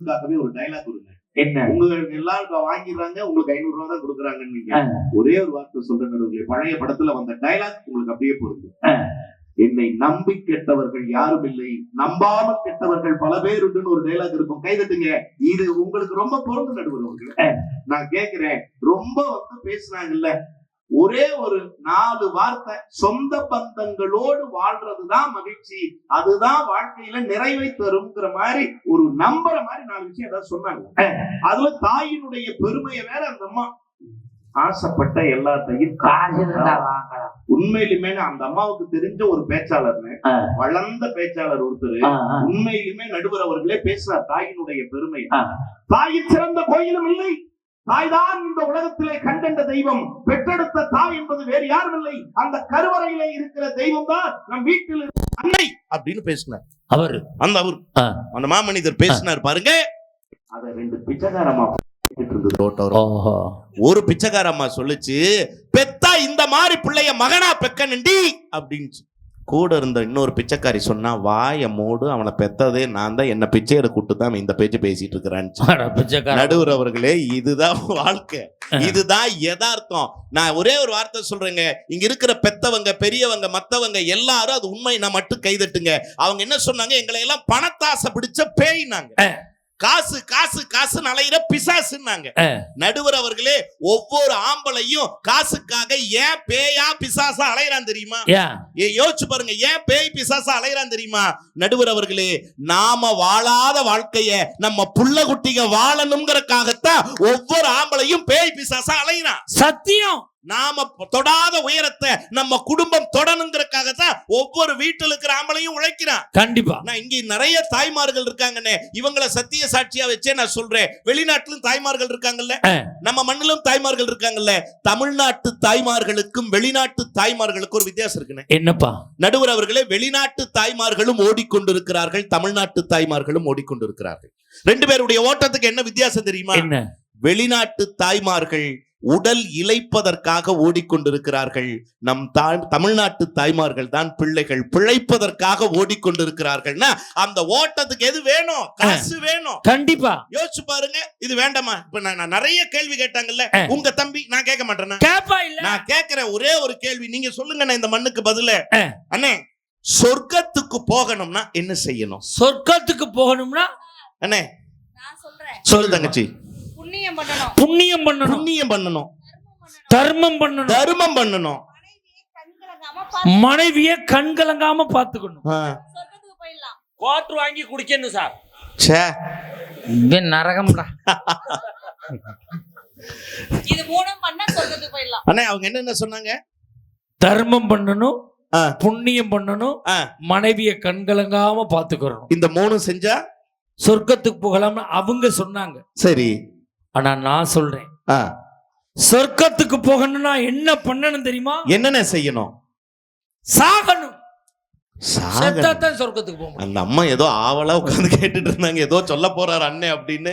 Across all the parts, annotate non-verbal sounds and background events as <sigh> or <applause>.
அதுக்காகவே ஒரு டைலாக் கொடுங்க. என்ன? உங்களுக்கு எல்லாரும் வாங்கிடுறாங்க உங்களுக்கு ஐநூறு ரூபா தான் கொடுக்குறாங்கன்னு நீங்க. ஒரே ஒரு வார்த்தை சொல்ற நடுவுல. பழைய படத்துல வந்த டைலாக் உங்களுக்கு அப்படியே பொருந்தும். என்னை நம்பி கெட்டவர்கள் யாரும் இல்லை. நம்பாம கெட்டவர்கள் பல பேர் உண்டுன்னு ஒரு டைலாக் இருக்கும். கைதட்டுங்க இது உங்களுக்கு ரொம்ப பொருந்து நடுவர். நான் கேக்குறேன். ரொம்ப வந்து பேசுனாங்கல்ல ஒரே ஒரு நாலு வார்த்தை சொந்த பந்தங்களோடு வாழ்றதுதான் மகிழ்ச்சி அதுதான் வாழ்க்கையில நிறைவை தரும்ங்கிற மாதிரி ஒரு நம்புற மாதிரி நாலு விஷயம் ஏதாவது சொன்னாங்க அதுல தாயினுடைய பெருமையை வேற அந்த அம்மா ஆசைப்பட்ட எல்லாத்தையும் உண்மையிலுமே அந்த அம்மாவுக்கு தெரிஞ்ச ஒரு பேச்சாளர்னு. வளர்ந்த பேச்சாளர் ஒருத்தர். உண்மையிலுமே நடுவர் அவர்களே பேசுறார் தாயினுடைய பெருமை. தாயின் சிறந்த கோயிலும் இல்லை தாய்தான் இந்த உலகத்திலே கண்டென்ற தெய்வம் பெற்றெடுத்த தாய் என்பது வேறு யாரும் இல்லை அந்த கருவறையிலே இருக்கிற தெய்வம் தான் நம் வீட்டில் அன்னை அப்படின்னு பேசினார். அவரு. அந்த அவர். அந்த மாமனிதர் பேசினார் பாருங்க. அத ரெண்டு. ஓஹோ. ஒரு பிச்சைக்காரம்மா சொல்லுச்சு பெத்தா இந்த மாதிரி பிள்ளைய மகனா பெக்கணுண்டி அப்படின்னு கூட இருந்த இன்னொரு பிச்சைக்காரி சொன்னா வாய மூடு அவனை பெத்ததே நான் தான். என்ன பிச்சை எடுக்க கூட்டு தான் இந்த பேச்சு பேசிட்டு இருக்கிறான்னு. நடுவர் அவர்களே இதுதான் வாழ்க்கை. இதுதான் யதார்த்தம். நான் ஒரே ஒரு வார்த்தை சொல்றேங்க. இங்க இருக்கிற பெத்தவங்க பெரியவங்க மத்தவங்க எல்லாரும் அது உண்மை நான் மட்டும் கைதட்டுங்க. அவங்க என்ன சொன்னாங்க? எங்களை எல்லாம் பணத்தாசை பிடிச்ச பேய்னாங்க. காசு காசு காசு அலையிற பிசாசுன்னாங்க. நடுவர் அவர்களே ஒவ்வொரு ஆம்பளையும் காசுக்காக ஏன் பேயா பிசாசா அலையறான் தெரியுமா? யோசிச்சு பாருங்க ஏன் பேய் பிசாசா அலையறான் தெரியுமா? நடுவர் அவர்களே நாம வாழாத வாழ்க்கைய நம்ம புள்ள குட்டிங்க வாழணுங்கிறக்காகத்தான் ஒவ்வொரு ஆம்பளையும் பேய் பிசாசா அலையறான். சத்தியம். நாம தொடாத உயரத்தை நம்ம குடும்பம் தொடணுங்கிறக்காகத்தான் ஒவ்வொரு வீட்டில் இருக்கிற ஆம்பளையும் உழைக்கிறான். கண்டிப்பா. நான் இங்க நிறைய தாய்மார்கள் இருக்காங்கண்ணே. இவங்கள சத்திய சாட்சியா வச்சே நான் சொல்றேன். வெளிநாட்டிலும் தாய்மார்கள் இருக்காங்கல்ல. நம்ம மண்ணிலும் தாய்மார்கள் இருக்காங்கல்ல? தமிழ்நாட்டு தாய்மார்களுக்கும் வெளிநாட்டு தாய்மார்களுக்கும் ஒரு வித்தியாசம் இருக்குண்ணே. என்னப்பா? நடுவர் அவர்களே வெளிநாட்டு தாய்மார்களும் ஓடிக்கொண்டிருக்கிறார்கள். தமிழ்நாட்டு தாய்மார்களும் ஓடிக்கொண்டிருக்கிறார்கள். ரெண்டு பேருடைய ஓட்டத்துக்கு என்ன வித்தியாசம் தெரியுமா? என்ன? வெளிநாட்டு தாய்மார்கள் உடல் இளைப்பதற்காக ஓடிக்கொண்டிருக்கிறார்கள். நம் தாய் தமிழ்நாட்டு தாய்மார்கள் தான் பிள்ளைகள் பிழைப்பதற்காக ஓடிக்கொண்டிருக்கிறார்கள்னா அந்த ஓட்டத்துக்கு எது வேணும்? காசு வேணும். கண்டிப்பா. யோசிச்சு பாருங்க. இது வேண்டாமா? இப்ப நான் நிறைய கேள்வி கேட்டாங்கல்ல. உங்க தம்பி நான் கேட்க மாட்டேனா? கேப்பா இல்ல. நான் கேட்கிற ஒரே ஒரு கேள்வி. நீங்க சொல்லுங்க நான் இந்த மண்ணுக்கு பதில. அண்ணே சொர்க்கத்துக்கு போகணும்னா என்ன செய்யணும்? சொர்க்கத்துக்கு போகணும்னா அண்ணே. நான் சொல்றேன். சொல்லு தங்கச்சி. புண்ணியம் பண்ணணும். புண்ணியம் பண்ணணும். புண்ணியம் பண்ணணும். தர்மம் தர்மம் பண்ணணும். தர்மம் பண்ணணும். மனைவியை பார்த்து கண்கலங்காம பாத்துக்கணும் குவாட்டர் வாங்கி குடிக்கணும் சார். ச்சே. இவன் நரகம்டா. இது மூணும் பண்ணா சொர்க்கத்துக்கு போயிடலாம். அண்ணே அவங்க என்னென்ன சொன்னாங்க? தர்மம் பண்ணணும் ஆ. புண்ணியம் பண்ணணும் ஆ. மனைவிய கண்கலங்காம பாத்துக்கணும் இந்த மூணு செஞ்சா? சொர்க்கத்துக்கு போகலாம்னு அவங்க சொன்னாங்க. சரி. ஆனா நான் சொல்றேன். சொர்க்கத்துக்கு போகணும்னா என்ன பண்ணணும் தெரியுமா? என்னென்ன செய்யணும்? சாகணும். சாகணும். செத்தாதான் சொர்க்கத்துக்கு போக முடியும். அந்த அம்மா ஏதோ ஆவலா உட்கார்ந்து கேட்டுட்டு இருந்தாங்க. ஏதோ சொல்ல போறாரு அண்ணே அப்படின்னு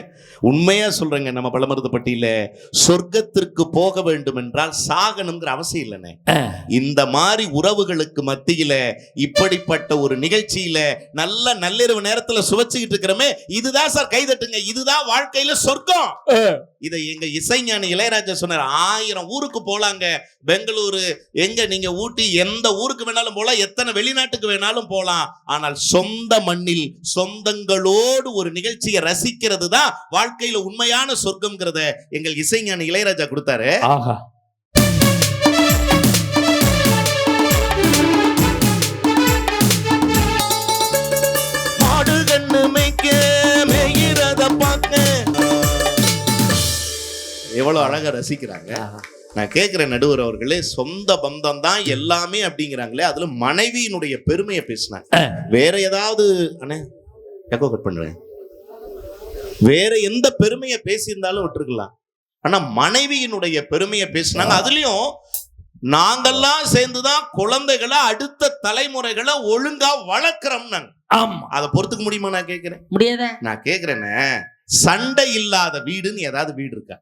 உண்மையா சொல்றேங்க. நம்ம பழமருதுப்பட்டியில சொர்க்கத்திற்கு போக வேண்டும் என்றால் சாகணுங்கிற அவசியம் இல்லைண்ணே. இந்த மாதிரி உறவுகளுக்கு மத்தியில இப்படிப்பட்ட ஒரு நிகழ்ச்சியில நல்ல நள்ளிரவு நேரத்துல சுவைச்சுக்கிட்டு இருக்கிறோமே இதுதான் சார் கைதட்டுங்க. இதுதான் வாழ்க்கையில சொர்க்கம். இதை எங்க இசைஞானி இளையராஜா சொன்னார் ஆயிரம் ஊருக்கு போலாங்க. பெங்களூரு எங்க நீங்க ஊட்டி எந்த ஊருக்கு வேணாலும் போலாம். எத்தனை வெளிநாட்டுக்கு வேணாலும் போலாம். ஆனால் சொந்த மண்ணில் சொந்தங்களோடு ஒரு நிகழ்ச்சியை ரசிக்கிறது தான் வாழ்க்கையில உண்மையான சொர்க்கம்ங்கிறத எங்கள் இசைஞானி இளையராஜா கொடுத்தாரு. ஆஹா. மாடு கண்ணு மேய்க்க மேயிறத பார்க்க. எவ்வளவு அழகா ரசிக்கிறாங்க. நான் கேட்கிறேன் நடுவர் அவர்களே சொந்த பந்தம் தான் எல்லாமே அப்படிங்கிறாங்களே அதுல மனைவியினுடைய பெருமையை பேசினாங்க. வேற ஏதாவது அண்ணே எக்கோ கட் பண்றேன் வேற எந்த பெருமையை பேசியிருந்தாலும் விட்டுருக்கலாம். ஆனா மனைவியினுடைய பெருமையை பேசினாங்க. அதுலயும் நாங்கெல்லாம் சேர்ந்துதான் குழந்தைகளை அடுத்த தலைமுறைகளை ஒழுங்கா வளர்க்கிறோம்னாங்க. ஆமா. அதை பொறுத்துக்க முடியுமா நான் கேட்கிறேன் முடியாத? நான் கேக்குறேனே. சண்டை இல்லாத வீடுன்னு ஏதாவது வீடு இருக்கா.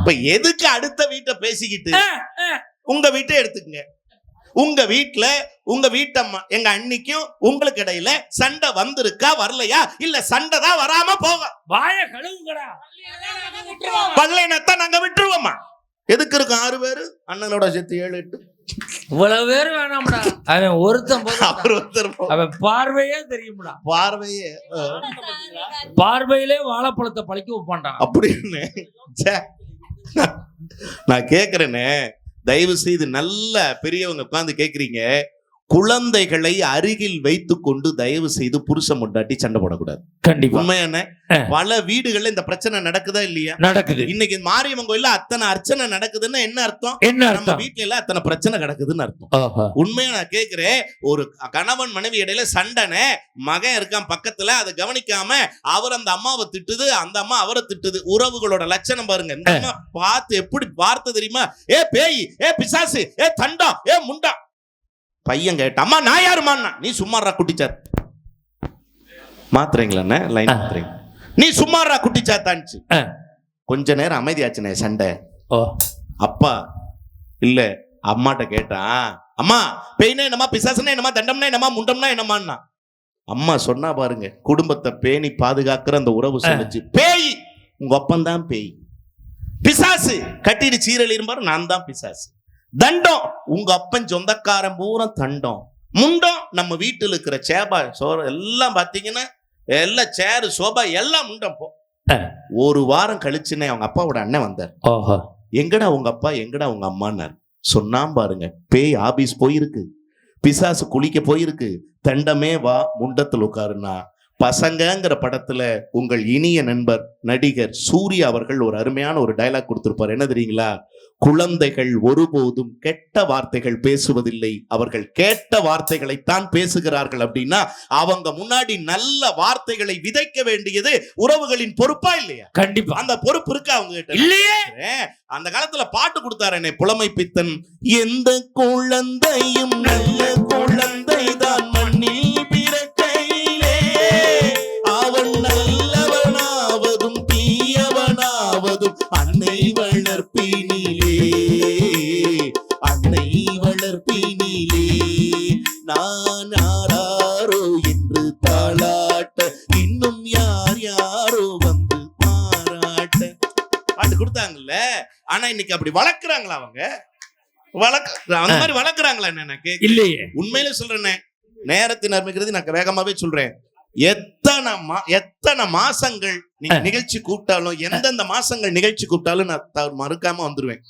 இப்ப எதுக்கு அடுத்த வீட்டை பேசிக்கிட்டு? உங்க வீட்டை எடுத்துக்கங்க. உங்க வீட்ல உங்க வீட்டம்மா எங்க அன்னிக்கும் உங்களுக்கு இடையில சண்டை வந்திருக்கா வரலையா? இல்ல சண்டை தான் வராம போக வாய கழுவுங்கடா. வரலைன்னா நாங்க விட்டுருவோமா? எதுக்கு இருக்கும் ஆறு பேரு? அண்ணனோட சேர்த்து ஏழு எட்டு? இவ்வளவு பேர் வேணாம்டா. அவன் ஒருத்தன். அவர் ஒருத்தர் அவன் பார்வையே தெரியும்டா. பார்வையே பார்வையிலே வாழைப்பழத்தை பழிக்க வைப்பான்டா. அப்படின்னு. நான் கேக்குறேனே தயவு செய்து நல்ல பெரியவங்க உட்கார்ந்து கேக்குறீங்க. குழந்தைகளை அருகில் வைத்துக் கொண்டு தயவு செய்து புருஷ முட்டாட்டி சண்டை போடக்கூடாது. கண்டிப்பா. உண்மையான. பல வீடுகள்ல இந்த பிரச்சனை நடக்குதா இல்லையா? நடக்குது. இன்னைக்கு மாரியம்மன் கோயில்ல அத்தனை அர்ச்சனை நடக்குதுன்னா என்ன அர்த்தம்? என்ன நம்ம வீட்ல எல்லாம் அத்தனை பிரச்சனை கிடக்குதுன்னு அர்த்தம். உண்மையா நான் கேக்குறேன் ஒரு கணவன் மனைவி இடையில சண்டைனே மகன் இருக்கான் பக்கத்துல அதை கவனிக்காம அவர் அந்த அம்மாவை திட்டுது அந்த அம்மா அவரை திட்டுது. உறவுகளோட லட்சணம் பாருங்க. இந்த அம்மா பார்த்து எப்படி வார்த்தை தெரியுமா? ஏ பேய் ஏ பிசாசு ஏ தண்டம் ஏ முண்டா. பையன் கேட்ட அம்மா நான் யாருமான்னா நீ சும்மாறா குட்டிச்சார். மாத்துறீங்களா லைன். மாத்துறீங்க. நீ சும்மாறா குட்டிச்சாத்தான்ச்சு. கொஞ்ச நேரம் அமைதியாச்சுனே சண்டை. ஓ. அப்பா இல்ல அம்மாட்ட கேட்டான். அம்மா பேய்னா என்னமா பிசாசுனா என்னமா தண்டம்னா என்னமா முண்டம்னா என்னமான்னா அம்மா சொன்னா பாருங்க குடும்பத்தை பேணி பாதுகாக்கிற அந்த உறவு சொல்லுச்சு பேய் உங்க அப்பந்தான் பேய். பிசாசு கட்டிடு சீரழியும் நான் தான் பிசாசு. தண்டம். உங்க அப்பன் சொந்தக்காரன் பூரா தண்டம். முண்டம் நம்ம வீட்டுல இருக்கிற சேபா சோறு எல்லாம் பாத்தீங்கன்னா எல்லாம் சேரு சோபா எல்லாம் முண்டம் போ. ஒரு வாரம் கழிச்சுனே அவங்க அப்பாவோட அண்ணன் வந்தார். ஓஹோ. எங்கடா உங்க அப்பா எங்கடா உங்க அம்மான்னார். சொன்னாம் பாருங்க பேய் ஆபீஸ் போயிருக்கு. பிசாசு குளிக்க போயிருக்கு. தண்டமே வா முண்டத்தில் உட்காருனா பசங்கங்கிற படத்துல உங்கள் இனிய நண்பர் நடிகர் சூர்யா அவர்கள் ஒரு அருமையான ஒரு டயலாக் கொடுத்திருப்பார். என்ன தெரியுங்களா? குழந்தைகள் ஒருபோதும் கெட்ட வார்த்தைகள் பேசுவதில்லை. அவர்கள் கேட்ட வார்த்தைகளைத்தான் பேசுகிறார்கள் அப்படின்னா அவங்க முன்னாடி நல்ல வார்த்தைகளை விதைக்க வேண்டியது உறவுகளின் பொறுப்பா இல்லையா? கண்டிப்பா. அந்த பொறுப்பு இருக்கா அவங்க கிட்ட இல்லையே. அந்த காலத்துல பாட்டு கொடுத்தாரு என்னை புலமை பித்தன். எந்த குழந்தையும் நல்ல குழந்தை தான் மண்ணில் இன்னைக்கு அப்படி வளர்க்குறாங்களா அவங்க? வளர்க்க அந்த மாதிரி வளர்க்குறாங்களா கேக்க- இல்லையே. உண்மையில சொல்றேனே. நேரத்தின் அருமைக்கிறது நான் வேகமாவே சொல்றேன். எத்தனை மா எத்தனை மாசங்கள் நீங்க. நிகழ்ச்சி கூப்பிட்டாலும் எந்தெந்த மாசங்கள் நிகழ்ச்சி கூப்பிட்டாலும் நான் மறுக்காம வந்துருவேன்.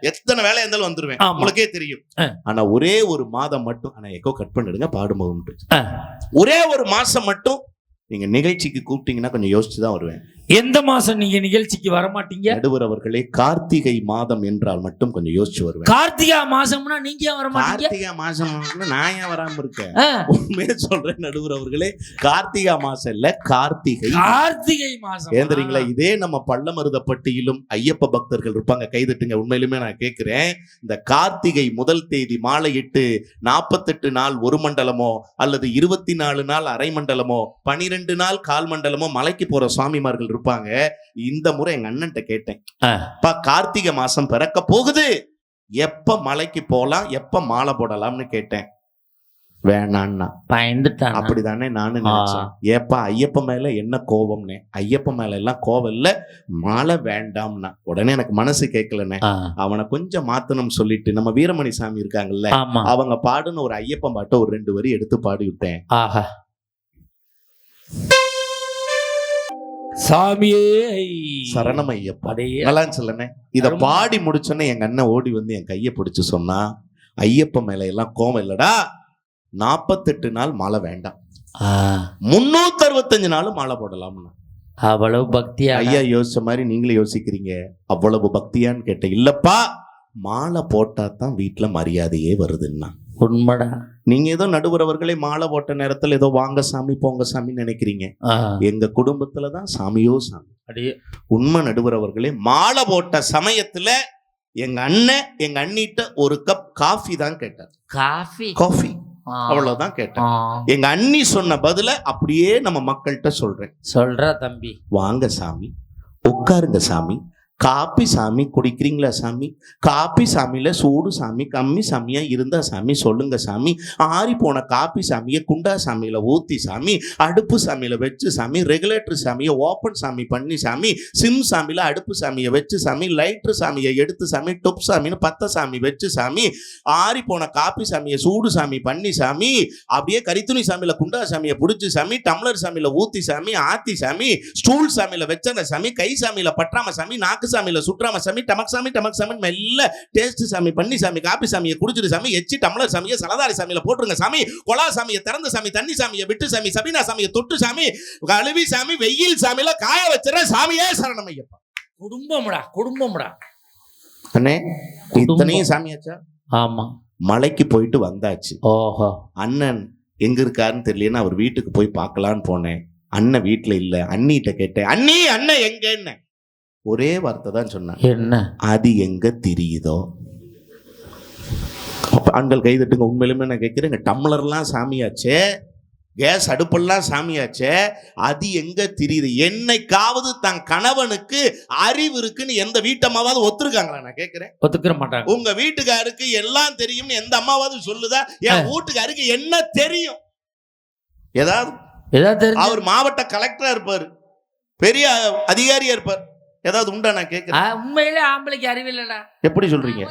எத்தனை வேலையா இருந்தாலும் வந்துருவேன். உங்களுக்கே தெரியும். ஆனா ஒரே ஒரு மாதம் மட்டும் ஆனா எக்கோ கட் பண்ணிடுங்க பாடும்போது. ஒரே ஒரு மாசம் மட்டும் நீங்க நிகழ்ச்சிக்கு கூப்பிட்டீங்கன்னா கொஞ்சம் யோசிச்சு தான் வருவேன். எந்த மாசம் நீங்க நிகழ்ச்சிக்கு வர மாட்டீங்க நடுவர் அவர்களே கார்த்திகை மாதம் என்றால் மட்டும் கொஞ்சம் யோசிச்சு வருவேன். கார்த்திகா மாசம்னா நீங்க ஏன் வர மாட்டீங்க கார்த்திகை மாசம் நான் ஏன் வராம இருக்கேன்? உண்மையை சொல்றேன் நடுவர் அவர்களே கார்த்திகை மாசம் இல்ல கார்த்திகை கார்த்திகை மாசம்? ஏன் தெரியுங்களா இதே நம்ம பள்ளமருதப்பட்டியிலும் ஐயப்ப பக்தர்கள் இருப்பாங்க. கைதட்டுங்க உண்மையிலுமே நான் கேட்கிறேன். இந்த கார்த்திகை முதல் தேதி மாலையிட்டு நாற்பத்தெட்டு நாள் ஒரு மண்டலமோ அல்லது இருபத்தி நாலு நாள் அரை மண்டலமோ பனிரெண்டு நாள் கால் மண்டலமோ மலைக்கு போற சுவாமிமார்கள் இருப்பாங்க. இந்த முறை எங்க அண்ணன்ட்ட கேட்டேன். அப்பா கார்த்திகை மாசம் பிறக்க போகுது. எப்ப மலைக்கு போலாம்? எப்ப மாலை போடலாம்னு கேட்டேன். வேணான்னா பயந்துட்டான்? அப்படிதானே நானும் நினைச்சேன். ஏப்பா ஐயப்ப மேல என்ன கோபம்னே? ஐயப்ப மேல எல்லாம் கோபம் இல்ல. மாலை வேண்டாம்னா. உடனே எனக்கு மனசு கேட்கலண்ணே. அவனை கொஞ்சம் மாத்தணும் சொல்லிட்டு நம்ம வீரமணி சாமி இருக்காங்கல்ல அவங்க பாடுன ஒரு ஐயப்பன் பாட்டை ஒரு ரெண்டு வரி எடுத்து பாடி விட்டேன் ஆஹா. சாமியே. சரணம் ஐயப்பா நல்லா சொல்லனே இத. பாடி முடிச்சோன்னே எங்க அண்ணன் ஓடி வந்து என் கையை பிடிச்சு சொன்னா ஐயப்ப மேல எல்லாம் கோபம் இல்லடா. நாற்பத்தெட்டு நாள் மாலை வேண்டாம். முன்னூத்தி அறுபத்தஞ்சு நாளும் மாலை போடலாம்னா. அவ்வளவு பக்தியா ஐயா யோசிச்ச மாதிரி நீங்களே யோசிக்கிறீங்க. அவ்வளவு பக்தியான்னு கேட்டேன். இல்லப்பா மாலை போட்டா தான் வீட்டுல மரியாதையே வருதுன்னா. உண்மைடா. நீங்க ஏதோ நடுவரவர்களே மாலை போட்ட நேரத்துல ஏதோ வாங்க சாமி போங்க சாமின்னு நினைக்கிறீங்க. எங்க குடும்பத்துல தான் சாமியோ சாமி. அடே உண்மை நடுவரவர்களே மாலை போட்ட சமயத்துல எங்க அண்ணன் எங்க அண்ணிட்ட ஒரு கப் காஃபி தான் கேட்டார். காஃபி? காஃபி. அவ்வளவுதான் கேட்டேன் எங்க அண்ணி சொன்ன பதில அப்படியே நம்ம மக்கள்கிட்ட சொல்றேன். சொல்ற தம்பி. வாங்க சாமி உட்காருங்க சாமி. காப்பி சாமி குடிக்கிறீங்களா சாமி? காப்பி சாமியில் சூடு சாமி கம்மி சாமியாக இருந்தா சாமி சொல்லுங்க சாமி. ஆறி போன காப்பி சாமியை குண்டா சாமியில் ஊற்றி சாமி அடுப்பு சாமியில் வச்சு சாமி ரெகுலேட்டர் சாமியை ஓப்பன் சாமி பண்ணி சாமி சிம் சாமியில் அடுப்பு சாமியை வச்சு சாமி லைட்ரு சாமியை எடுத்து சாமி டொப் சாமின்னு பத்த சாமி வச்சு சாமி ஆறி போன காப்பி சாமியை சூடு சாமி பண்ணி சாமி அப்படியே கரித்துணி சாமியில் குண்டா சாமியை பிடிச்சி சாமி டம்ளர் சாமியில் ஊற்றி சாமி ஆத்தி சாமி ஸ்டூல் சாமியில் வச்சன சாமி கை சாமியில் பற்றாம சாமி நாக்கு சாமியில சுற்றாம சாமி டமக் சாமி டமக் சாமி மெல்ல டேஸ்ட் சாமி பண்ணி சாமி காப்பி சாமியை குடிச்சிட்டு சாமி எச்சி டம்ளர் சாமியை சலதாரி சாமியில போட்டுருங்க சாமி கொலா சாமியை திறந்த சாமி தண்ணி சாமியை விட்டு சாமி சபீனா சாமியை தொட்டு சாமி கழுவி சாமி வெயில் சாமியில காய வச்சிட சாமியே சரணம் ஐயப்பா. குடும்பம்டா குடும்பம்டா. அண்ணே இத்தனையும் சாமியாச்சா? ஆமா. மலைக்கு போயிட்டு வந்தாச்சு. ஓஹோ. அண்ணன் எங்க இருக்காருன்னு தெரியலன்னு அவர் வீட்டுக்கு போய் பார்க்கலான்னு போனேன். அண்ணன் வீட்டுல இல்ல அண்ணிட்ட கேட்டேன் அண்ணி அண்ணன் எங்கன்னு? ஒரே வார்த்தை தான் சொன்னான் என்ன? அது எங்க தெரியுதோ? ஆண்கள் கை தட்டுங்க உண்மையிலுமே நான் கேட்கிறேங்க. டம்ளர்லாம் சாமியாச்சே? கேஸ் அடுப்பெல்லாம் சாமியாச்சே? அது எங்க தெரியுது? என்னைக்காவது தன் கணவனுக்கு அறிவு இருக்குன்னு எந்த வீட்டம்மாவது ஒத்துருக்காங்களா? நான் கேட்கிறேன். ஒத்துக்கிற மாட்டாங்க. உங்க வீட்டுக்காருக்கு எல்லாம் தெரியும்னு எந்த அம்மாவது சொல்லுதா? என் வீட்டுக்காருக்கு என்ன தெரியும்? ஏதாவது? ஏதாவது அவர் மாவட்ட கலெக்டரா இருப்பாரு. பெரிய அதிகாரியா இருப்பார். ஏதாவது உண்டா நான் ஆ, கேட்கிறேன் உண்மையிலே ஆம்பளைக்கு அறிவில்லைடா எப்படி சொல்றீங்க?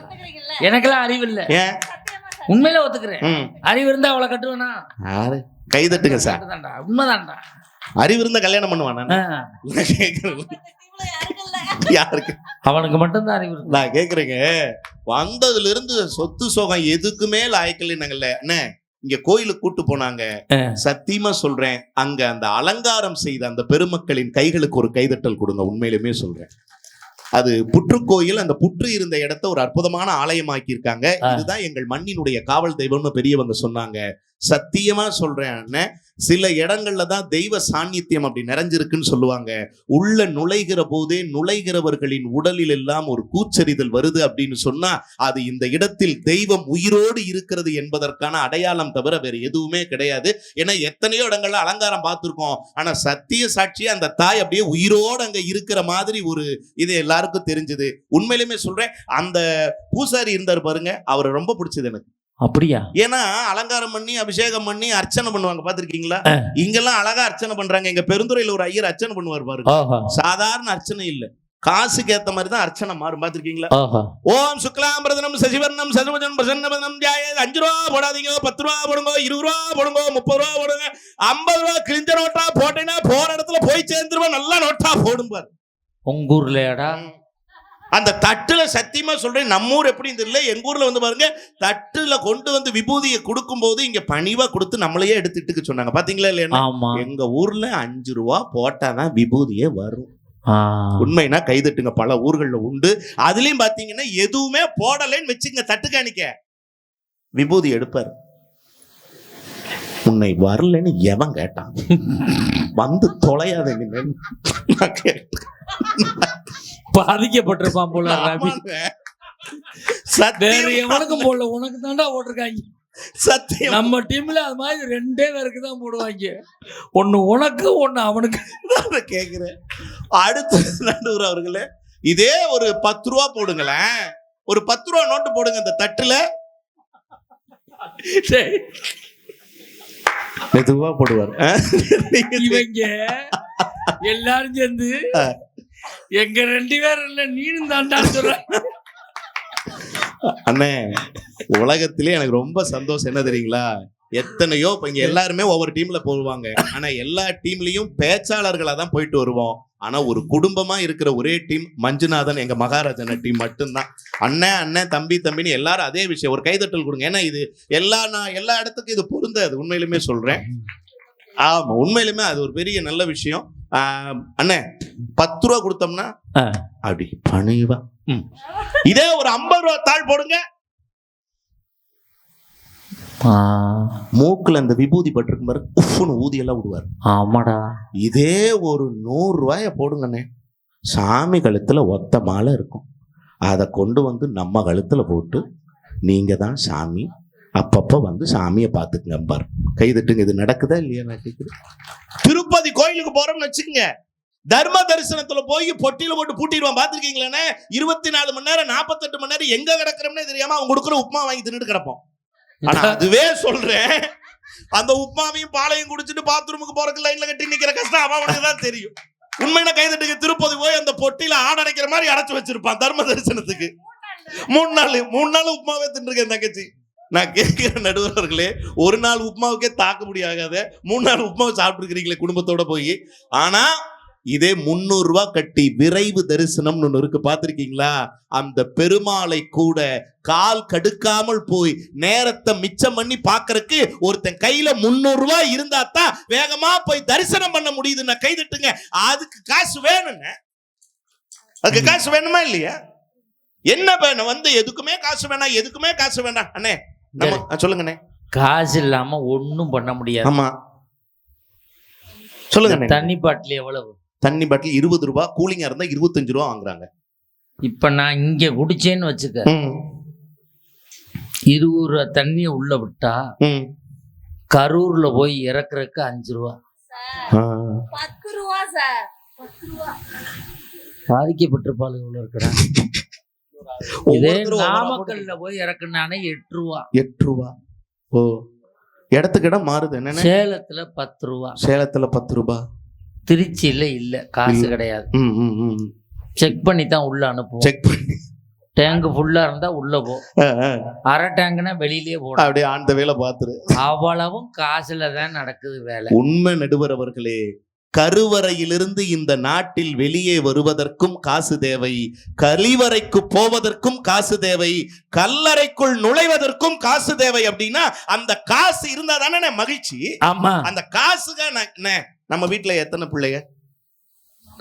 எனக்கெல்லாம் அறிவில்லை ஏன்? சத்தியமா சார். உண்மையிலே ஒத்துக்கிறேன். அறிவு இருந்தா அவளை கட்டுவேனா? யாரு? கை தட்டுங்க சார். தான்டா உண்மைதான்டா. அறிவு இருந்தா கல்யாணம் பண்ணுவானா? யாருக்கு அவனுக்கு மட்டும்தான் அறிவு நான் கேக்குறேங்க. வந்ததுல இருந்து சொத்து சோகம் எதுக்குமே லாய்க்கல அண்ணே இங்க கோயிலுக்கு கூட்டு போனாங்க. சத்தியமா சொல்றேன் அங்க அந்த அலங்காரம் செய்த அந்த பெருமக்களின் கைகளுக்கு ஒரு கைதட்டல் கொடுங்க உண்மையிலுமே சொல்றேன் அது புற்றுக்கோயில் அந்த புற்று இருந்த இடத்த ஒரு அற்புதமான ஆலயமாக்கி இருக்காங்க. இதுதான் எங்கள் மண்ணினுடைய காவல் தெய்வம்னு பெரியவங்க சொன்னாங்க சத்தியமா சொல்றேன் அண்ணன் சில இடங்கள்ல தான் தெய்வ சாநித்தியம் அப்படி நிறைஞ்சிருக்குன்னு சொல்லுவாங்க. உள்ள நுழைகிற போதே நுழைகிறவர்களின் உடலில் எல்லாம் ஒரு கூச்சரிதல் வருது அப்படின்னு சொன்னா அது இந்த இடத்தில் தெய்வம் உயிரோடு இருக்கிறது என்பதற்கான அடையாளம் தவிர வேற எதுவுமே கிடையாது. ஏன்னா எத்தனையோ இடங்கள்ல அலங்காரம் பார்த்துருக்கோம். ஆனா சத்திய சாட்சியா அந்த தாய் அப்படியே உயிரோடு அங்க இருக்கிற மாதிரி ஒரு இது எல்லாருக்கும் தெரிஞ்சது. உண்மையிலுமே சொல்றேன் அந்த பூசாரி இருந்தார் பாருங்க அவரை ரொம்ப பிடிச்சது எனக்கு. அப்படியா? ஏன்னா அலங்காரம் பண்ணி அபிஷேகம் பண்ணி அர்ச்சனை பண்ணுவாங்க. பாத்திருக்கீங்களா. இங்கெல்லாம் அழகா அர்ச்சனை பண்றாங்க. எங்க பெருந்துறையில ஒரு ஐயர் அர்ச்சனை பண்ணுவார் பாருங்க. சாதாரண அர்ச்சனை இல்ல. காசுக்கு ஏத்த மாதிரி தான் அர்ச்சனை மாறும். பாத்திருக்கீங்களா ஓம் சுக்லாம் பிரதனம் சசிவர்ணம் சதுவஜன் பிரசன்னபதனம் ஜாய அஞ்சு ரூபா போடாதீங்க பத்து ரூபா போடுங்க இருபது ரூபா போடுங்க முப்பது ரூபா போடுங்க ஐம்பது ரூபா கிழிஞ்ச நோட்டா போட்டேன்னா போற இடத்துல போய் சேர்ந்துருவா நல்லா நோட்டா போடும் பாரு உங்க ஊர்லயாடா? அந்த தட்டுல சத்தியமா சொல்றேன் நம்ம ஊர் எப்படி தெரியல. எங்க ஊர்ல வந்து பாருங்க தட்டுல கொண்டு வந்து விபூதியை கொடுக்கும் போது இங்க பணிவா கொடுத்து நம்மளையே எடுத்துட்டுக்கு சொன்னாங்க. பாத்தீங்களா இல்லையா? எங்க ஊர்ல அஞ்சு ரூபா போட்டாதான் விபூதியே வரும். உண்மைனா கைதட்டுங்க பல ஊர்கள்ல உண்டு. அதுலயும் பாத்தீங்கன்னா எதுவுமே போடலைன்னு வச்சுங்க தட்டு காணிக்க விபூதி எடுப்பார். உன்னை வரலன்னு எவன் கேட்டான்? வந்து நான் கேட்டேன். பாதிக்கப்பட்டிருப்பான் போல ரவி. வேற எவனுக்கும் போடல. உனக்கு தாண்டா போட்டிருக்காங்க. சத்தியம். நம்ம டீம்ல அது மாதிரி ரெண்டே பேருக்கு தான் போடுவாங்க. ஒன்னு உனக்கு ஒன்னு அவனுக்கு. நான் கேக்குறேன் அடுத்து நடுவர் அவர்களே இதே ஒரு பத்து ரூபா போடுங்களேன். ஒரு பத்து ரூபா நோட்டு போடுங்க இந்த தட்டுல. டேய், மெதுவா போடுவார். இவங்க எல்லாரும் சேர்ந்து எங்க ரெண்டு பேரும் இல்ல நீனும் தாண்டான்னு சொல்ற அண்ணே உலகத்திலே எனக்கு ரொம்ப சந்தோஷம். என்ன தெரியுங்களா? எத்தனையோ இப்ப இங்க எல்லாருமே ஒவ்வொரு டீம்ல போடுவாங்க ஆனா எல்லா டீம்லயும் பேச்சாளர்களா தான் போயிட்டு வருவோம். ஆனா ஒரு குடும்பமா இருக்கிற ஒரே டீம் மஞ்சுநாதன் எங்க மகாராஜன டீம் மட்டும்தான். அண்ணன் அண்ணன் தம்பி தம்பின்னு எல்லாரும் அதே விஷயம். ஒரு கைதட்டல் கொடுங்க. ஏன்னா இது எல்லா நான் எல்லா இடத்துக்கும் இது பொருந்தாது. உண்மையிலுமே சொல்றேன். ஆமா உண்மையிலுமே அது ஒரு பெரிய நல்ல விஷயம். அண்ணே பத்து ரூபா கொடுத்தோம்னா. அப்படி பணிவா. இதே ஒரு ஐம்பது ரூபா தாள் போடுங்க. மூக்குல அந்த விபூதி பட்டிருக்கும் பாரு உஃப்னு ஊதி எல்லாம் விடுவார். ஆமாடா. இதே ஒரு நூறு ரூபாய போடுங்கண்ணே. சாமி கழுத்துல ஒத்த மாலை இருக்கும். அதை கொண்டு வந்து நம்ம கழுத்துல போட்டு நீங்க தான் சாமி அப்பப்ப வந்து சாமியை பார்த்துக்குங்க பாரு. கை தட்டுங்க இது நடக்குதா இல்லையா நான் கேட்குறேன் திருப்பதி கோயிலுக்கு போறோம்னு வச்சுக்கோங்க. தர்ம தரிசனத்துல போய் பொட்டியில போட்டு பூட்டிடுவான் பாத்திருக்கீங்களே இருபத்தி நாலு மணி நேரம் நாற்பத்தெட்டு மணி நேரம் எங்க கிடக்குறோம்னே தெரியாம அவன் கொடுக்குற உப்புமா வாங்கி தின்னுட்டு கிடப்போம். ஆனா அதுவே சொல்றேன். அந்த உப்புமாவையும் பாலையும் குடிச்சிட்டு பாத்ரூமுக்கு போறதுக்கு லைன்ல கட்டி நிக்கிற கஷ்டம் அவனுக்கு தான் தெரியும். உண்மையான கைதட்டுக்கு திருப்பதி போய் அந்த பொட்டியில ஆடு அடைக்கிற மாதிரி அடைச்சு வச்சிருப்பான் தர்ம தரிசனத்துக்கு. மூணு நாள் மூணு நாள் உப்புமாவே தின்னுருக்கேன் தங்கச்சி. நான் கேட்கிற நடுவர்களே ஒரு நாள் உப்புமாவுக்கே தாக்க முடியாத மூணு நாள் உப்புமாவை சாப்பிட்டுருக்கிறீங்களே குடும்பத்தோட போய். ஆனா இதே முந்நூறு ரூபாய் கட்டி விரைவு தரிசனம்னு ஒண்ணு இருக்கு பார்த்திருக்கீங்களா? அந்த பெருமாளை கூட கால் கடுக்காமல் போய் நேரத்தை மிச்சம் பண்ணி பாக்குறதுக்கு ஒருத்தன் கையில முந்நூறு ரூபாய் இருந்தா தான் வேகமா போய் தரிசனம் பண்ண முடியுதுன்னா கைதட்டுங்க. அதுக்கு காசு வேணுங்க. அதுக்கு காசு வேணுமா இல்லையா? என்ன வேணும்? வந்து எதுக்குமே காசு வேணாம் எதுக்குமே காசு வேண்டாம் அண்ணே நம்ம சொல்லுங்கண்ணே. காசு இல்லாம ஒண்ணும் பண்ண முடியாது. ஆமா. சொல்லுங்க. தண்ணி பாட்டில் எவ்வளவு? தண்ணி பாட்டில் இருபது ரூபாய் கூலிங்கா இருந்தா இருபத்தஞ்சு ரூபா வாங்குறாங்க. இப்ப நான் இங்க குடிச்சேன்னு வச்சுக்க. இருபது ரூபா தண்ணிய உள்ள விட்டா. கரூர்ல போய் இறக்குறதுக்கு அஞ்சு ரூபா. பத்து ரூபா சார். ரூபா. பாதிக்கப்பட்டிருப்பாள் இவ்வளவு இருக்கிறான் இதே நாமக்கல்ல போய் இறக்குனானே எட்டு ரூபா. எட்டு ரூபா. ஓ. இடத்துக்கு இடம் மாறுது என்னன்னு? சேலத்துல பத்து ரூபா. சேலத்துல பத்து ரூபா. திருச்சியில இல்ல காசு. கிடையாது. செக் பண்ணி தான் உள்ள அனுப்புவோம் செக் பண்ணி. டேங்க் ஃபுல்லா இருந்தா உள்ள போ. அரை டேங்க்னா வெளியிலேயே போடும் அப்படியே ஆண்ட வேலை பார்த்துரு அவ்வளவும் காசுல தான் நடக்குது வேலை. உண்மை நடுவர் அவர்களே கருவறையிலிருந்து இந்த நாட்டில் வெளியே வருவதற்கும் காசு தேவை. கழிவறைக்கு போவதற்கும் காசு தேவை. கல்லறைக்குள் நுழைவதற்கும் காசு தேவை அப்படின்னா அந்த காசு இருந்தா தானே மகிழ்ச்சி? ஆமா. அந்த காசுக அண்ணே, நம்ம வீட்டுல எத்தனை பிள்ளைங்க?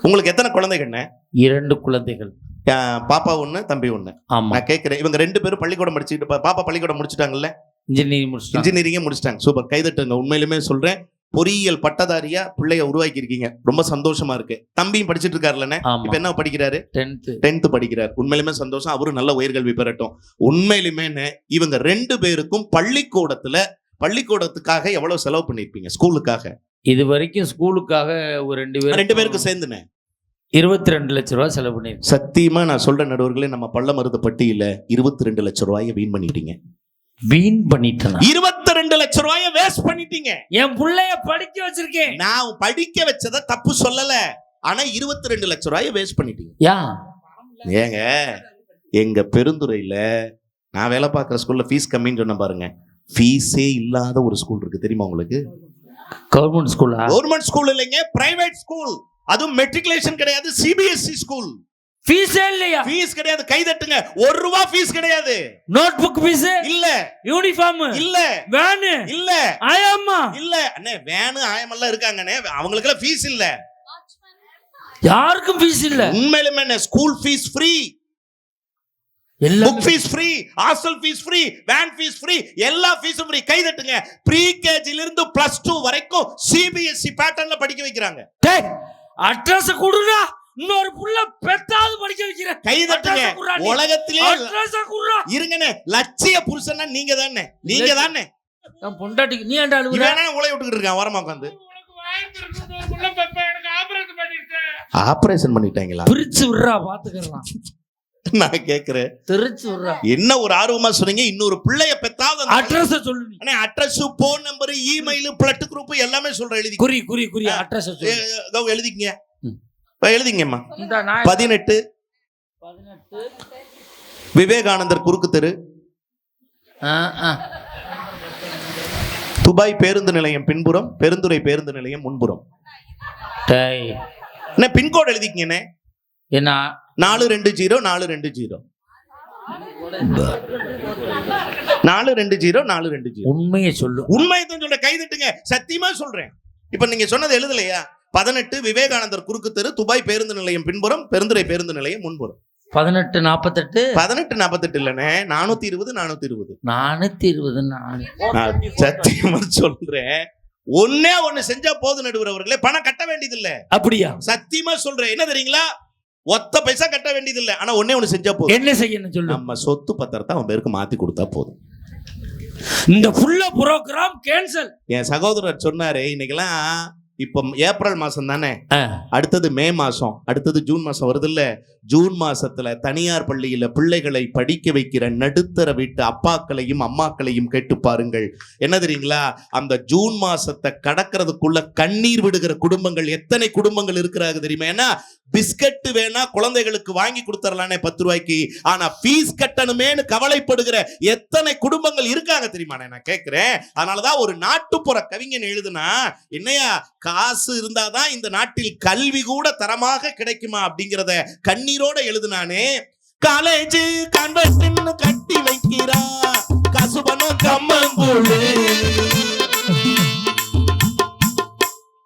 உங்களுக்கு எத்தனை குழந்தைகண்ணே இரண்டு குழந்தைகள். பாப்பா ஒண்ணு தம்பி ஒண்ணு. ஆமா. நான் கேட்கிறேன் இவங்க ரெண்டு பேரும் பள்ளிக்கூடம் படிச்சுட்டு பா- பாப்பா பள்ளிக்கூடம் முடிச்சிட்டாங்கல்ல? இன்ஜினியரிங் முடிச்சிட்டாங்க. இன்ஜினியரிங்கே முடிச்சிட்டாங்க. சூப்பர். கைதட்டுங்க. உண்மையிலுமே சொல்றேன் பொறியியல் பட்டதாரியா பிள்ளைய உருவாக்கி இருக்கீங்க ரொம்ப சந்தோஷமா இருக்கு. தம்பியும் படிச்சிட்டு இருக்காருல்லண்ணே இப்ப என்ன படிக்கிறாரு? டென்த்து. டென்த் படிக்கிறார். உண்மையிலுமே சந்தோஷம். அவரும் நல்ல உயர்கல்வி பெறட்டும். உண்மையிலுமே இவங்க ரெண்டு பேருக்கும் பள்ளிக்கூடத்துல பள்ளிக்கூடத்துக்காக எவ்வளவு செலவு பண்ணிருப்பீங்க ஸ்கூலுக்காக. இது வரைக்கும் ஸ்கூலுக்காக ஒரு ரெண்டு பேரும் ரெண்டு பேருக்கு சேர்ந்துனே இருபத்தி ரெண்டு லட்ச ரூபா செலவு பண்ணிருக்கோம் சத்தியமா நான் சொல்ற நடுவர்களே நம்ம பள்ள மருது பட்டியல இருபத்தி ரெண்டு லட்சம் ரூபாயை வீண் பண்ணிட்டீங்க. வீண் பண்ணிட்டேன்? இருபத்தி ரெண்டு லட்சம் ரூபாயை வேஸ்ட் பண்ணிட்டீங்க. என் புள்ளைய படிக்க வச்சிருக்கேன். நான் படிக்க வச்சத தப்பு சொல்லல. ஆனா இருபத்தி ரெண்டு லட்சம் ரூபாயை வேஸ்ட் பண்ணிட்டீங்க. யா? ஏங்க எங்க பெருந்துறையில நான் வேலை பார்க்குற ஸ்கூல்ல ஃபீஸ் கம்மின்னு சொன்ன பாருங்க. ஃபீஸே இல்லாத ஒரு ஸ்கூல் இருக்கு தெரியுமா உங்களுக்கு? கவர்மெண்ட் ஸ்கூலா கவர்மெண்ட் ஸ்கூல் இல்லைங்க பிரைவேட் ஸ்கூல் அதுவும் மெட்ரிகுலேஷன் கிடையாது சிபிஎஸ்இ ஸ்கூல் ஃபீஸே இல்லையா? ஃபீஸ் கிடையாது கை தட்டுங்க. ஒரு ரூபா ஃபீஸ் கிடையாது. நோட் புக் ஃபீஸ் இல்ல. யூனிஃபார்ம் இல்ல. வேனு இல்ல. ஆயாம்மா இல்ல. அண்ணே வேனு ஆயமெல்லாம் இருக்காங்கண்ணே அவங்களுக்கு எல்லாம் ஃபீஸ் இல்ல. யாருக்கும் ஃபீஸ் இல்ல. உண்மையிலுமே ஸ்கூல் ஃபீஸ் ஃப்ரீ எல்லாம் book fees free hostel fees free van fees free எல்லா ஃபீஸும் ஃப்ரீ கை தட்டுங்க. ப்ரீ கேஜில இருந்து பிளஸ் டூ வரைக்கும் சிபிஎஸ்இ பேட்டர்ன்ல படிக்க வைக்கிறாங்க. டேய் அட்ரஸ் குடுடா. இன்னொரு புள்ள பெத்தாவது படிக்க வைக்கிறேன். கை தட்டுங்க. உலகத்திலே அட்ரஸ் குடுடா. இருங்கண்ணே. லட்சிய புருஷன்னா நீங்க தானே நீங்க தானே நான் பொண்டாட்டிக்கு நீ ஏன்டா அழுகுற இவன் என்ன உலை விட்டுக்கிட்டு இருக்கான்? வரமா எனக்கு ஆபரேஷன் பண்ணிட்டேன் ஆபரேஷன் பண்ணிட்டாங்களா? பிரிச்சு விடுறா பாத்துக்கலாம் நான் கேக்குறேன். தெரிச்சு என்ன ஒரு ஆர்வமா சொன்னீங்க? இன்னொரு பிள்ளைய பெத்தாவது அட்ரஸ் சொல்லு அண்ணே address phone number email blood group எல்லாமே சொல்றேன் எழுதி. குறி குறி குறி அட்ரஸ் சொல்லு. எழுதிக்கங்க. எழுதிங்கம்மா. பதினெட்டு. விவேகானந்தர் குறுக்கு தெரு. ஆ, ஆ. துபாய் பேருந்து நிலையம் பின்புறம் பெருந்துறை பேருந்து நிலையம் முன்புறம். பின்கோடு எழுதிக்கங்கண்ணே. என்ன நாலு ரெண்டு ஜீரோ நாலு ரெண்டு ஜீரோ. நாலு ரெண்டு ஜீரோ நாலு ரெண்டு ஜீரோ. உண்மையை சொல்லு. உண்மையை தான் சொல்றேன். கை தட்டுங்க. சத்தியமா சொல்றேன். இப்ப நீங்க சொன்னது எழுதலையா? பதினெட்டு விவேகானந்தர் குறுக்கு தெரு துபாய் பேருந்து நிலையம் பின்புறம் பெருந்துறை பேருந்து நிலையம் முன்புறம். பதினெட்டு நாற்பத்தெட்டு பதினெட்டு நாற்பத்தெட்டு இல்லைண்ணே. நானூத்தி இருபது நானூத்தி இருபது. நானூத்தி இருபது நானு சத்தியமா சொல்றேன். ஒன்னே ஒண்ணு செஞ்சா போதும் நடுவர் அவர்களே. பணம் கட்ட வேண்டியது இல்ல அப்படியா? சத்தியமா சொல்றேன். என்ன தெரியுங்களா? ஒத்த பைசா கட்ட வேண்டியது இல்ல ஆனா ஒன்னே ஒண்ணு செஞ்சா போதும். என்ன செய்யணும் சொல்லு. நம்ம சொத்து பத்திரத்தை அவன் பேருக்கு மாத்தி கொடுத்தா போதும். இந்த ஃபுல்ல புரோகிராம் கேன்சல் என் சகோதரர் சொன்னாரு இன்னைக்கெல்லாம் இப்ப ஏப்ரல் மாசம் தானே. அடுத்தது மே மாசம். அடுத்தது ஜூன் மாசம் வருது இல்ல ஜூன் மாசத்துல தனியார் பள்ளியில பிள்ளைகளை படிக்க வைக்கிற நடுத்தர வீட்டு அப்பாக்களையும் அம்மாக்களையும் கேட்டு பாருங்கள். என்ன தெரியுங்களா? அந்த ஜூன் மாசத்தை கடக்கிறதுக்குள்ள கண்ணீர் விடுகிற குடும்பங்கள் எத்தனை குடும்பங்கள் இருக்கிறாங்க தெரியுமா? ஏன்னா பிஸ்கட் வேணா குழந்தைகளுக்கு வாங்கி கொடுத்துடலானே பத்து ரூபாய்க்கு. ஆனா ஃபீஸ் கட்டணுமேனு கவலைப்படுகிற எத்தனை குடும்பங்கள் இருக்காங்க தெரியுமா? நான் கேட்கிறேன் அதனாலதான் ஒரு நாட்டுப்புற கவிஞன் எழுதுனா என்னையா காசு இருந்தாதான் இந்த நாட்டில் கல்வி கூட தரமாக கிடைக்குமா அப்படிங்கிறத கண்ணீரோட எழுதுனானே. காலேஜ் கான்வென்ட் கட்டி வைக்கிறா. காசு பணம் கம்மங்கூழு.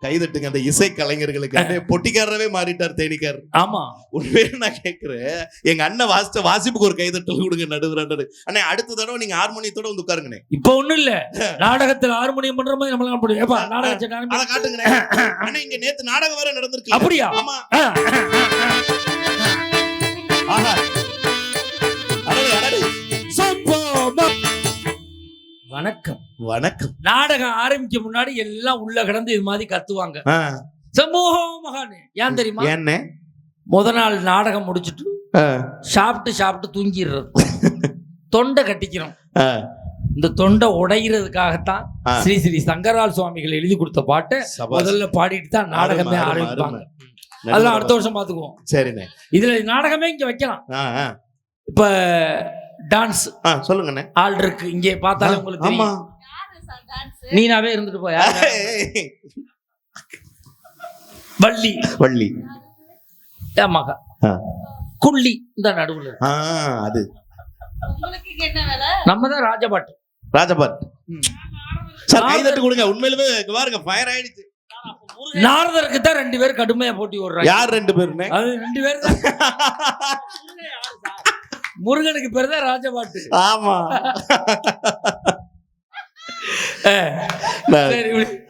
கைதட்டுங்க அந்த இசை கலைஞர்களுக்கு. அப்படியே <laughs> பொட்டிக்காரரவே மாறிட்டார் தேனிக்கார். ஆமா. உண்மையிலே நான் கேட்கிறேன். எங்க அண்ணன் வாசிச்ச வாசிப்புக்கு ஒரு கைதட்டல் கொடுங்க நடுவர் அண்ணே அடுத்த தடவை நீங்க ஹார்மோனியத்தோட வந்து உட்காருங்கண்ணே. இப்ப ஒண்ணும் இல்ல. <laughs> நாடகத்துல ஹார்மோனியம் பண்ற மாதிரி நம்மளால முடியும். ஏப்பா நாடகம் அதை காட்டுங்கண்ணே. <laughs> அண்ணே இங்க நேத்து நாடகம் வேற நடந்திருக்கு அப்படியா? ஆமா. வணக்கம். வணக்கம். நாடகம் ஆரம்பிக்க முன்னாடி எல்லாம் உள்ள கிடந்து இது மாதிரி கத்துவாங்க. சமூகம் மகானு ஏன் தெரியுமா? ஏண்ணே முத நாள் நாடகம் முடிச்சிட்டு சாப்பிட்டு சாப்பிட்டு தூங்கிடுறது. <laughs> தொண்டை கட்டிக்கிறோம். இந்த தொண்டை உடைகிறதுக்காகத்தான் ஆ. ஸ்ரீ ஸ்ரீ சங்கரால் சுவாமிகள் எழுதி கொடுத்த பாட்டை. முதல்ல பாடிட்டு தான் நாடகமே ஆரம்பிப்பாங்க. அதெல்லாம் அடுத்த வருஷம் பாத்துக்குவோம் சரிண்ணே. இதுல நாடகமே இங்க வைக்கலாம். இப்ப டான்ஸ் ஆ, சொல்லுங்கண்ணே. ஆள் இருக்கு. இங்கே பார்த்தாலே உங்களுக்கு ஆமா. நீனாவே இருந்துட்டு போய்? வள்ளி. வள்ளி. ஆ. குள்ளி இந்த நடுவுல அது. நம்ம தான் ராஜபாட்டு. ராஜபாட். சார் கைதட்டு கொடுங்க. உண்மையிலுமே பாருங்க ஃபயர் ஆயிடுச்சு. நாரதருக்கு தான் ரெண்டு பேர் கடுமையா போட்டி விடுறாங்க. யார் ரெண்டு பேருண்ணே அது ரெண்டு பேர் தான். <laughs> முருகனுக்கு பேர் தான் ராஜபாட்டு. ஆமா.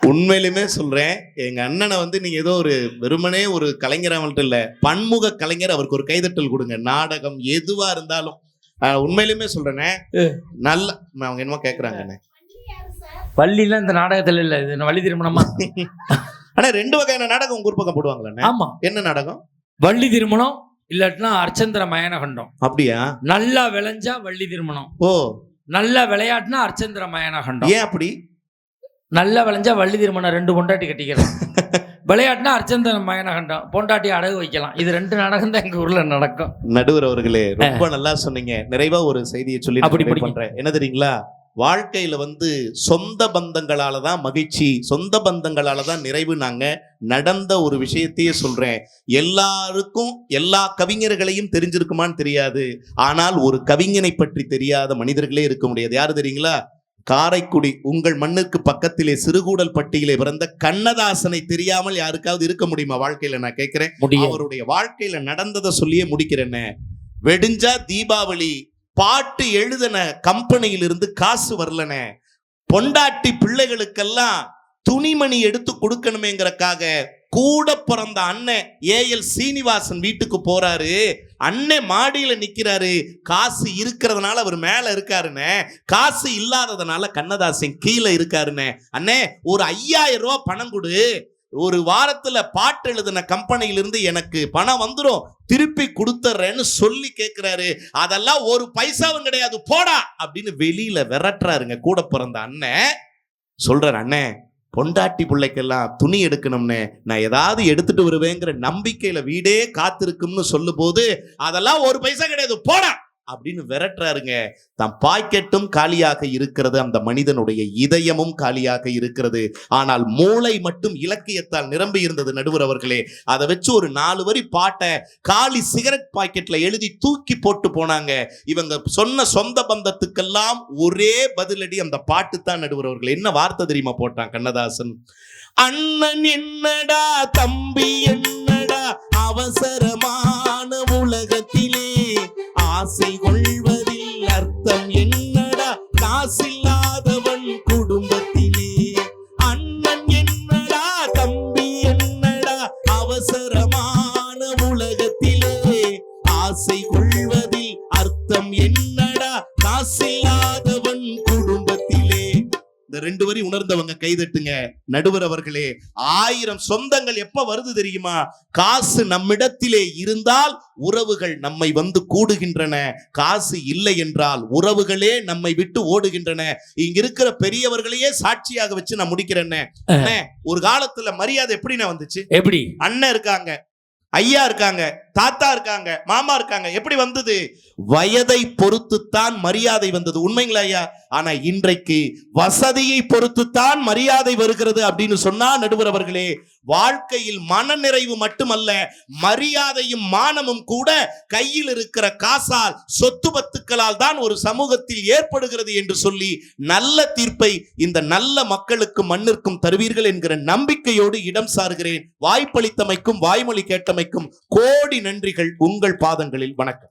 உண்மையிலுமே சொல்றேன். எங்க அண்ணனை வந்து நீங்க ஏதோ ஒரு வெறுமனே ஒரு கலைஞரா மட்டும் இல்ல பன்முக கலைஞர் அவருக்கு ஒரு கைதட்டல் கொடுங்க. நாடகம் எதுவா இருந்தாலும். உண்மையிலுமே சொல்றேனே. நல்ல அவங்க என்னமோ கேக்குறாங்கண்ணே வள்ளிலாம் இந்த நாடகத்துல இல்ல இது வள்ளி திருமணமா? <laughs> ஆனா ரெண்டு வகையான நாடகம் உங்க ஊர் பக்கம் போடுவாங்களே ஆமா. என்ன நாடகம்? வள்ளி திருமணம் இல்லாட்டினா அர்ச்சந்திர மயனகண்டம். அப்படியா? நல்லா விளைஞ்சா வள்ளி திருமணம். ஓ. நல்லா விளையாட்டுனா அர்ச்சந்திர மயனகண்டம். ஏன் அப்படி? நல்லா விளைஞ்சா வள்ளி திருமணம் ரெண்டு பொண்டாட்டி கட்டிக்கலாம் <laughs> விளையாட்டுனா அர்ச்சந்திர மயனகண்டம். பொண்டாட்டி அடகு வைக்கலாம். இது ரெண்டு நாடகம் தான் எங்க ஊர்ல நடக்கும். நடுவர் அவர்களே ரொம்ப நல்லா சொன்னீங்க. நிறைவா ஒரு செய்தியை சொல்லி அப்படி. பண்றேன். என்ன தெரியுங்களா? வாழ்க்கையில வந்து சொந்த பந்தங்களால தான் மகிழ்ச்சி சொந்த பந்தங்களால தான் நிறைவு நாங்க நடந்த ஒரு விஷயத்தையே சொல்றேன். எல்லாருக்கும் எல்லா கவிஞர்களையும் தெரிஞ்சிருக்குமான்னு தெரியாது. ஆனால் ஒரு கவிஞனை பற்றி தெரியாத மனிதர்களே இருக்க முடியாது. யாரு தெரியுங்களா? காரைக்குடி உங்கள் மண்ணுக்கு பக்கத்திலே சிறுகூடல் பட்டியலே பிறந்த கண்ணதாசனை தெரியாமல் யாருக்காவது இருக்க முடியுமா? வாழ்க்கையில நான் கேட்கிறேன். அவருடைய வாழ்க்கையில நடந்ததை சொல்லியே முடிக்கிறேன்னு. வெடிஞ்சா தீபாவளி பாட்டு எழுதின கம்பெனியிலிருந்து காசு வரலனே. பொண்டாட்டி பிள்ளைகளுக்கெல்லாம் துணிமணி எடுத்து கொடுக்கணுமேங்கிறக்காக கூட பிறந்த அண்ணன் ஏஎல் சீனிவாசன் வீட்டுக்கு போறாரு. அண்ணன் மாடியில நிக்கிறாரு. காசு இருக்கிறதுனால அவர் மேல இருக்காருன்னு காசு இல்லாததுனால கண்ணதாசன் கீழே இருக்காருன்னு அண்ணே ஒரு ஐயாயிரம் ரூபாய் பணம் கொடு. ஒரு வாரத்துல பாட்டு எழுதின கம்பெனியிலிருந்து எனக்கு பணம் வந்துடும் திருப்பி கொடுத்துட்றேன்னு சொல்லி கேட்கிறாரு அதெல்லாம் ஒரு பைசாவும் கிடையாது. போடா அப்படின்னு வெளியில விரட்டுறாருங்க. கூட பிறந்த அண்ணன் சொல்றாரு அண்ணே பொண்டாட்டி பிள்ளைக்கெல்லாம் துணி எடுக்கணும்னு. நான் ஏதாவது எடுத்துட்டு வருவேங்கிற நம்பிக்கையில வீடே காத்திருக்கும்னு சொல்லும் போது அதெல்லாம் ஒரு பைசா கிடையாது. போடா. அப்படின்னு விரட்டுறாருங்க. தம் பாக்கெட்டும் காலியாக இருக்கிறது. அந்த மனிதனுடைய இதயமும் காலியாக இருக்கிறது. ஆனால் மூளை மட்டும் இலக்கியத்தால் நிரம்பி இருந்தது நடுவர் அவர்களே. அதை வச்சு ஒரு நாலு வரி பாட்டை காலி சிகரெட் பாக்கெட்ல எழுதி தூக்கி போட்டு போனாங்க. இவங்க சொன்ன சொந்த பந்தத்துக்கெல்லாம் ஒரே பதிலடி அந்த பாட்டு தான் நடுவர் அவர்கள். என்ன வார்த்தை தெரியுமா போட்டான் கண்ணதாசன்? அண்ணன் என்னடா தம்பி என்னடா அவசரமான உலகத்திலே ஆசை கொள்வதில் அர்த்தம் என்னடா? காசில்லாதவன் குடும்பத்திலே. அண்ணன் என்னடா? தம்பி என்னடா? அவசரமான உலகத்திலே. ஆசை கொள்வதில் அர்த்தம் என்னடா? காசில் இந்த ரெண்டு வரி உணர்ந்து உணர்ந்தவங்க கைதட்டுங்க. நடுவர் அவர்களே ஆயிரம் சொந்தங்கள் எப்ப வருது தெரியுமா? காசு நம்மிடத்திலே இருந்தால் உறவுகள் நம்மை வந்து கூடுகின்றன. காசு இல்லை என்றால் உறவுகளே நம்மை விட்டு ஓடுகின்றன. இங்க இருக்கிற பெரியவர்களையே சாட்சியாக வச்சு நான் முடிக்கிறேன்னு அண்ணே, ஒரு காலத்துல மரியாதை எப்படிண்ணே வந்துச்சு? எப்படி? அண்ணன் இருக்காங்க ஐயா இருக்காங்க தாத்தா இருக்காங்க மாமா இருக்காங்க எப்படி வந்தது? வயதை பொறுத்துத்தான் மரியாதை வந்தது. உண்மைங்களா ஐயா? ஆனா இன்றைக்கு வசதியை பொறுத்துத்தான் மரியாதை வருகிறது அப்படின்னு சொன்னா நடுவர் அவர்களே வாழ்க்கையில் மனநிறைவு மட்டுமல்ல மரியாதையும் மானமும் கூட கையில் இருக்கிற காசால் சொத்து பத்துக்களால் தான் ஒரு சமூகத்தில் ஏற்படுகிறது என்று சொல்லி நல்ல தீர்ப்பை இந்த நல்ல மக்களுக்கு மண்ணிற்கும் தருவீர்கள் என்கிற நம்பிக்கையோடு இடம் சாருகிறேன். வாய்ப்பளித்தமைக்கும் வாய்மொழி கேட்டமைக்கும் கோடி நன்றிகள் உங்கள் பாதங்களில். வணக்கம்.